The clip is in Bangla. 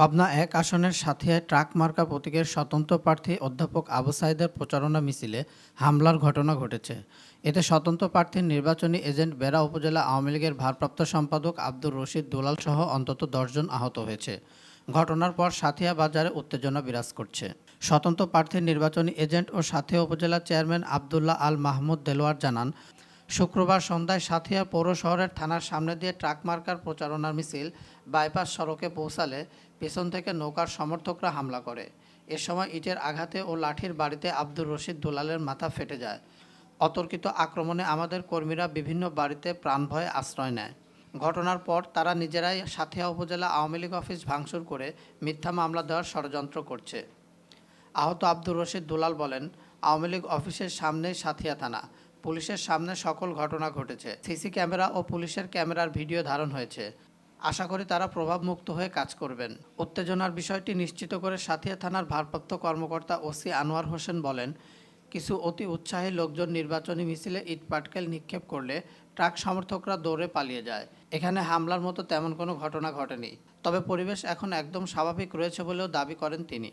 পাবনা এক আসনের সাথিয়ায় ট্রাক মার্কা প্রতীকের স্বতন্ত্র প্রার্থী অধ্যাপক আবু সাইদের প্রচারণা মিছিলে হামলার ঘটনা ঘটেছে। এতে স্বতন্ত্র প্রার্থীর নির্বাচনী এজেন্ট বেড়া উপজেলা আওয়ামী লীগের ভারপ্রাপ্ত সম্পাদক আব্দুর রশিদ দুলাল সহ অন্তত দশজন আহত হয়েছে। ঘটনার পর সাথিয়া বাজারে উত্তেজনা বিরাজ করছে। স্বতন্ত্র প্রার্থীর নির্বাচনী এজেন্ট ও সাথিয়া উপজেলা চেয়ারম্যান আবদুল্লাহ আল মাহমুদ দেলোয়ার জানান শুক্রবার সন্ধ্যায় সাথিয়া পৌর শহরের থানার সামনে দিয়ে ট্রাক মার্কার প্রচারণার মিছিল বাইপাস সড়কে পৌঁছালে পেছন থেকে নৌকার সমর্থকরা হামলা করে। এ সময় ইটের আঘাতে ও লাঠির বাড়িতে আব্দুর রশিদ দুলালের মাথা ফেটে যায়। অতর্কিত আক্রমণে আমাদের কর্মীরা বিভিন্ন বাড়িতে প্রাণভয়ে আশ্রয় নেয়। ঘটনার পর তারা নিজেরাই সাথিয়া উপজেলা আওয়ামী লীগ অফিস ভাঙচুর করে মিথ্যা মামলা দেওয়ার ষড়যন্ত্র করছে। আহত আব্দুর রশিদ দুলাল বলেন, আওয়ামী লীগ অফিসের সামনেই সাথিয়া থানা। পুলিশের সামনে সকল ঘটনা ঘটেছে। সিসি ক্যামেরা ও পুলিশের ক্যামেরার ভিডিও ধারণ হয়েছে। আশা করি তারা প্রভাবমুক্ত হয়ে কাজ করবেন। উত্তেজনার বিষয়টি নিশ্চিত করে সাথিয়া থানার ভারপ্রাপ্ত কর্মকর্তা ওসি আনোয়ার হোসেন বলেন, কিছু অতি উৎসাহী লোকজন নির্বাচনী মিছিলে ইটপাটকেল নিক্ষেপ করলে ট্রাক সমর্থকরা দৌড়ে পালিয়ে যায়। এখানে হামলার মতো তেমন কোনো ঘটনা ঘটেনি। তবে পরিবেশ এখন একদম স্বাভাবিক রয়েছে বলেও দাবি করেন তিনি।